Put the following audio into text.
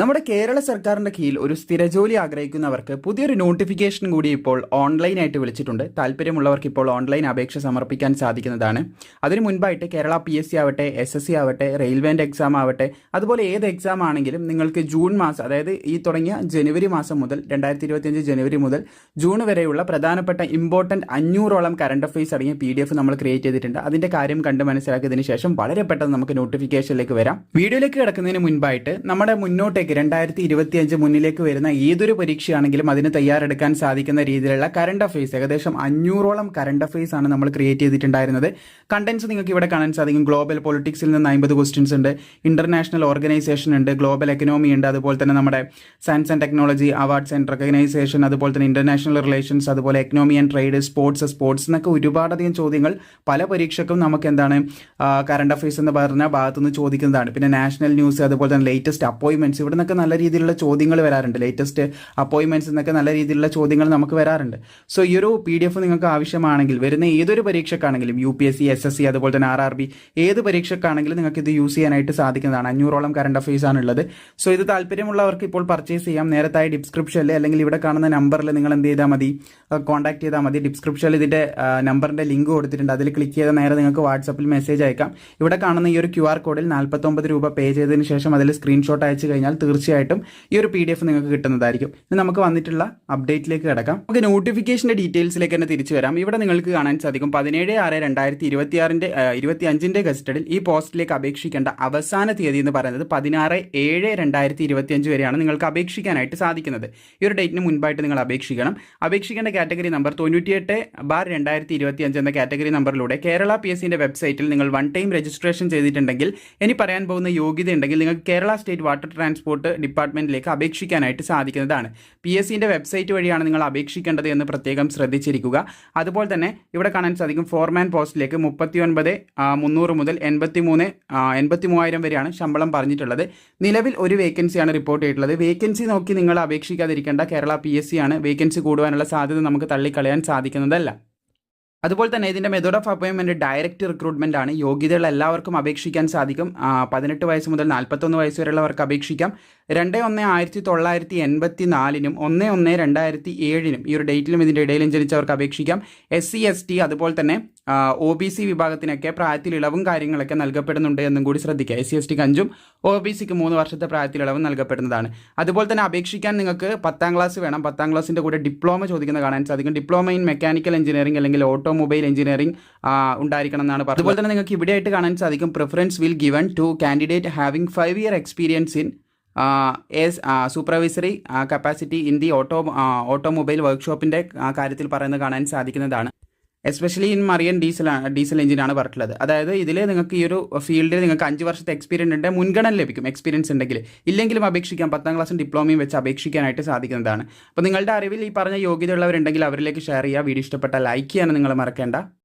നമ്മുടെ കേരള സർക്കാരിന്റെ കീഴിൽ ഒരു സ്ഥിരജോലി ആഗ്രഹിക്കുന്നവർക്ക് പുതിയൊരു നോട്ടിഫിക്കേഷൻ കൂടി ഇപ്പോൾ ഓൺലൈനായിട്ട് വിളിച്ചിട്ടുണ്ട്. താല്പര്യമുള്ളവർക്ക് ഇപ്പോൾ ഓൺലൈൻ അപേക്ഷ സമർപ്പിക്കാൻ സാധിക്കുന്നതാണ്. അതിനു മുൻപായിട്ട് കേരള പി എസ് സി ആവട്ടെ എസ് എസ് സി ആവട്ടെ റെയിൽവേന്റെ എക്സാം ആവട്ടെ അതുപോലെ ഏത് എക്സാം ആണെങ്കിലും നിങ്ങൾക്ക് ജൂൺ മാസം അതായത് ഈ തുടങ്ങിയ ജനുവരി മാസം മുതൽ രണ്ടായിരത്തി ഇരുപത്തിയഞ്ച് ജനുവരി മുതൽ ജൂൺ വരെയുള്ള പ്രധാനപ്പെട്ട ഇമ്പോർട്ടന്റ് അഞ്ഞൂറോളം കറണ്ട് അഫയേഴ്സ് അടങ്ങിയ പി ഡി എഫ് നമ്മൾ ക്രിയേറ്റ് ചെയ്തിട്ടുണ്ട്. അതിന്റെ കാര്യം കണ്ട് മനസ്സിലാക്കിയതിന് ശേഷം വളരെ പെട്ടെന്ന് നമുക്ക് നോട്ടിഫിക്കേഷനിലേക്ക് വരാം. വീഡിയോയിലേക്ക് കിടക്കുന്നതിന് മുൻപായിട്ട് നമ്മുടെ മുന്നോട്ടേക്ക് രണ്ടായിരത്തി ഇരുപത്തി അഞ്ച് മുന്നിലേക്ക് വരുന്ന ഏതൊരു പരീക്ഷയാണെങ്കിലും അതിന് തയ്യാറെടുക്കാൻ സാധിക്കുന്ന രീതിയിലുള്ള കറണ്ട് അഫയേഴ്സ് ഏകദേശം അഞ്ഞൂറോളം കറണ്ട് അഫയേഴ്സ് ആണ് നമ്മൾ ക്രിയേറ്റ് ചെയ്തിട്ടുണ്ടായിരുന്നത്. കണ്ടന്റ്സ് നിങ്ങൾക്ക് ഇവിടെ കാണാൻ സാധിക്കും. ഗ്ലോബൽ പൊളിറ്റിക്സിൽ നിന്ന് അമ്പത് ക്വസ്റ്റ്യൻസ് ഉണ്ട്. ഇന്റർനാഷണൽ ഓർഗനൈസേഷൻ ഉണ്ട്. ഗ്ലോബൽ എക്കണോമി ഉണ്ട്. അതുപോലെ തന്നെ നമ്മുടെ science and technology awards and recognition അതുപോലെ തന്നെ ഇന്റർനാഷണൽ റിലേഷൻസ് അതുപോലെ economy and trade sports sports എന്നൊക്കെ ഒരുപാടധികം ചോദ്യങ്ങൾ പല പരീക്ഷക്കും നമുക്ക് എന്താണ് കറണ്ട് അഫയേഴ്സ് എന്ന് പറഞ്ഞ ഭാഗത്തുനിന്ന് ചോദിക്കുന്നതാണ്. പിന്നെ നാഷണൽ ന്യൂസ് അതുപോലെ തന്നെ ലേറ്റസ്റ്റ് അപ്പോയിൻമെന്റ്സ് ഇവിടെ നിന്നൊക്കെ നല്ല രീതിയിലുള്ള ചോദ്യങ്ങൾ വരാറുണ്ട്. ലേറ്റസ്റ്റ് അപ്പോയിൻമെന്റ്സ് എന്നൊക്കെ നല്ല രീതിയിലുള്ള ചോദ്യങ്ങൾ നമുക്ക് വരാറുണ്ട്. സോ ഈ ഒരു പി ഡി എഫ് നിങ്ങൾക്ക് ആവശ്യമാണെങ്കിൽ വരുന്ന ഏതൊരു പരീക്ഷക്കാണെങ്കിലും U P S C S S C അതുപോലെ തന്നെ ആർ ആർ ബി ഏത് പരീക്ഷക്കാണെങ്കിലും നിങ്ങൾക്ക് ഇത് യൂസ് ചെയ്യാനായിട്ട് സാധിക്കുന്നതാണ്. അഞ്ഞൂറോളം കറണ്ട് അഫയേഴ്സ് ആണുള്ളത്. സോ ഇത് താല്പര്യമുള്ളവർക്ക് ഇപ്പോൾ പർച്ചേസ് ചെയ്യാം. നേരത്തായി ഡിസ്ക്രിപ്ഷനിൽ അല്ലെങ്കിൽ ഇവിടെ കാണുന്ന നമ്പറിൽ നിങ്ങൾ എന്ത് ചെയ്താൽ മതി? കോൺടാക്ട് ചെയ്താൽ മതി. ഡിസ്ക്രിപ്ഷനിൽ ഇതിന്റെ നമ്പറിന്റെ ലിങ്ക് കൊടുത്തിട്ടുണ്ട്. അതിൽ ക്ലിക്ക് ചെയ്താൽ നേരെ നിങ്ങൾക്ക് വാട്സപ്പിൽ മെസ്സേജ് അയക്കാം. ഇവിടെ കാണുന്ന ഈ ഒരു ക്യു ആർ കോഡിൽ നാൽപ്പത്തൊമ്പത് രൂപ പേ ചെയ്തതിന് ശേഷം അതിൽ സ്ക്രീൻഷോട്ട് അയച്ചു കഴിഞ്ഞാൽ തീർച്ചയായിട്ടും ഈ ഒരു പി ഡി എഫ് നിങ്ങൾക്ക് കിട്ടുന്നതായിരിക്കും. ഇനി നമുക്ക് വന്നിട്ടുള്ള അപ്ഡേറ്റിലേക്ക് കിടക്കാം. നമുക്ക് നോട്ടിഫിക്കേഷന്റെ ഡീറ്റെയിൽസിലേക്ക് തന്നെ തിരിച്ചു വരാം. ഇവിടെ നിങ്ങൾക്ക് കാണാൻ സാധിക്കും പതിനേഴ് ആറ് രണ്ടായിരത്തി ഇരുപത്തിയാറിന്റെ ഇരുപത്തി അഞ്ചിന്റെ ഗസ്റ്റഡിൽ ഈ പോസ്റ്റിലേക്ക് അപേക്ഷിക്കേണ്ട അവസാന തീയതി എന്ന് പറയുന്നത് പതിനാറ് ഏഴ് രണ്ടായിരത്തി ഇരുപത്തിയഞ്ച് വരെയാണ് നിങ്ങൾക്ക് അപേക്ഷിക്കാനായിട്ട് സാധിക്കുന്നത്. ഈ ഒരു ഡേറ്റിന് മുൻപായിട്ട് നിങ്ങൾ അപേക്ഷിക്കണം. അപേക്ഷിക്കേണ്ട കാറ്റഗറി നമ്പർ തൊണ്ണൂറ്റിയെട്ട് ബാർ രണ്ടായിരത്തി ഇരുപത്തി അഞ്ച് എന്ന കാറ്റഗറി നമ്പറിലൂടെ കേരള പി എസ് സിന്റെ വെബ്സൈറ്റിൽ നിങ്ങൾ വൺ ടൈം രജിസ്ട്രേഷൻ ചെയ്തിട്ടുണ്ടെങ്കിൽ ഇനി പറയാൻ പോകുന്ന യോഗ്യത ഉണ്ടെങ്കിൽ നിങ്ങൾക്ക് കേരള സ്റ്റേറ്റ് വാട്ടർ ട്രാൻസ്പോർട്ട് ഡിപ്പാർട്ട്മെന്റിലേക്ക് അപേക്ഷിക്കാനായിട്ട് സാധിക്കുന്നതാണ്. പി എസ് സിന്റെ വെബ്സൈറ്റ് വഴിയാണ് നിങ്ങൾ അപേക്ഷിക്കേണ്ടത് എന്ന് പ്രത്യേകം ശ്രദ്ധിച്ചിരിക്കുക. അതുപോലെ തന്നെ ഇവിടെ കാണാൻ സാധിക്കും ഫോർമാൻ പോസ്റ്റിലേക്ക് മുപ്പത്തി ഒൻപത് മുന്നൂറ് മുതൽ എൺപത്തി മൂന്ന് എൺപത്തി മൂവായിരം വരെയാണ് ശമ്പളം പറഞ്ഞിട്ടുള്ളത്. നിലവിൽ ഒരു വേക്കൻസിയാണ് റിപ്പോർട്ട് ചെയ്തിട്ടുള്ളത്. വേക്കൻസി നോക്കി നിങ്ങൾ അപേക്ഷിക്കാതിരിക്കേണ്ട കേരള പി എസ് സി ആണ്. വേക്കൻസി കൂടുവാനുള്ള സാധ്യത നമുക്ക് തള്ളിക്കളയാൻ സാധിക്കുന്നതല്ല. അതുപോലെ തന്നെ ഇതിന്റെ മെത്തേഡ് ഓഫ് അപ്പോയിൻമെന്റ് ഡയറക്റ്റ് റിക്രൂട്ട്മെന്റ് ആണ്. യോഗ്യതയുള്ള എല്ലാവർക്കും അപേക്ഷിക്കാൻ സാധിക്കും. പതിനെട്ട് വയസ്സ് മുതൽ നാൽപ്പത്തൊന്ന് വയസ്സ് വരെയുള്ളവർക്ക് അപേക്ഷിക്കാം. രണ്ട് ഒന്ന് ആയിരത്തി തൊള്ളായിരത്തി എൺപത്തി നാലിനും ഒന്ന് ഒന്ന് രണ്ടായിരത്തി ഏഴിനും ഈ ഒരു ഡേറ്റിലും ഇതിന്റെ ഇടയിലും ജനിച്ചവർക്ക് അപേക്ഷിക്കാം. എസ് സി എസ് ടി അതുപോലെ തന്നെ ഒ ബി സി വിഭാഗത്തിനൊക്കെ പ്രായത്തിൽ ഇളവും കാര്യങ്ങളൊക്കെ നൽകപ്പെടുന്നുണ്ട് എന്നും കൂടി ശ്രദ്ധിക്കുക. എസ് സി എസ് ടിക്ക് അഞ്ചും ഒ ബി സിക്ക് മൂന്ന് വർഷത്തെ പ്രായത്തിൽ ഇളവും നൽകപ്പെടുന്നതാണ്. അതുപോലെ തന്നെ അപേക്ഷിക്കാൻ നിങ്ങൾക്ക് പത്താം ക്ലാസ് വേണം. പത്താം ക്ലാസ്സിന്റെ കൂടെ ഡിപ്ലോമ ചോദിക്കുന്ന കാണാൻ സാധിക്കും. ഡിപ്ലോമ ഇൻ മെക്കാനിക്കൽ എഞ്ചിനീയറിംഗ് അല്ലെങ്കിൽ ഓട്ടോമൊബൈൽ എഞ്ചിനീയറിംഗ് ഉണ്ടായിരിക്കണം എന്നാണ് പറയുന്നത് അതുപോലെ തന്നെ നിങ്ങൾക്ക് ഇവിടെയായിട്ട് കാണാൻ സാധിക്കും. Preference will given to candidate having five year experience in as supervisory capacity in the auto automobile വർക്ക്ഷോപ്പിന്റെ കാര്യത്തിൽ പറയുന്നത് കാണാൻ സാധിക്കുന്നതാണ്. Especially in marine diesel diesel എഞ്ചിനാണ് പറഞ്ഞിട്ടുള്ളത്. അതായത് ഇതിൽ നിങ്ങൾക്ക് ഈ ഒരു ഫീൽഡിൽ നിങ്ങൾക്ക് അഞ്ച് വർഷത്തെ എക്സ്പീരിയൻസ് ഉണ്ട് മുൻഗണന ലഭിക്കും എക്സ്പീരിയൻസ് ഉണ്ടെങ്കിൽ ഇല്ലെങ്കിലും അപേക്ഷിക്കാം പത്താം ക്ലാസ്സും ഡിപ്ലോമയും വെച്ച് അപേക്ഷിക്കാനായിട്ട് സാധിക്കുന്നതാണ്. അപ്പോൾ നിങ്ങളുടെ അറിവിൽ ഈ പറഞ്ഞ യോഗ്യതയുള്ളവരുണ്ടെങ്കിൽ അവരിലേക്ക് ഷെയർ ചെയ്യുക. വീഡിയോ ഇഷ്ടപ്പെട്ട ലൈക്ക് ചെയ്യാൻ നിങ്ങൾ മറക്കേണ്ട.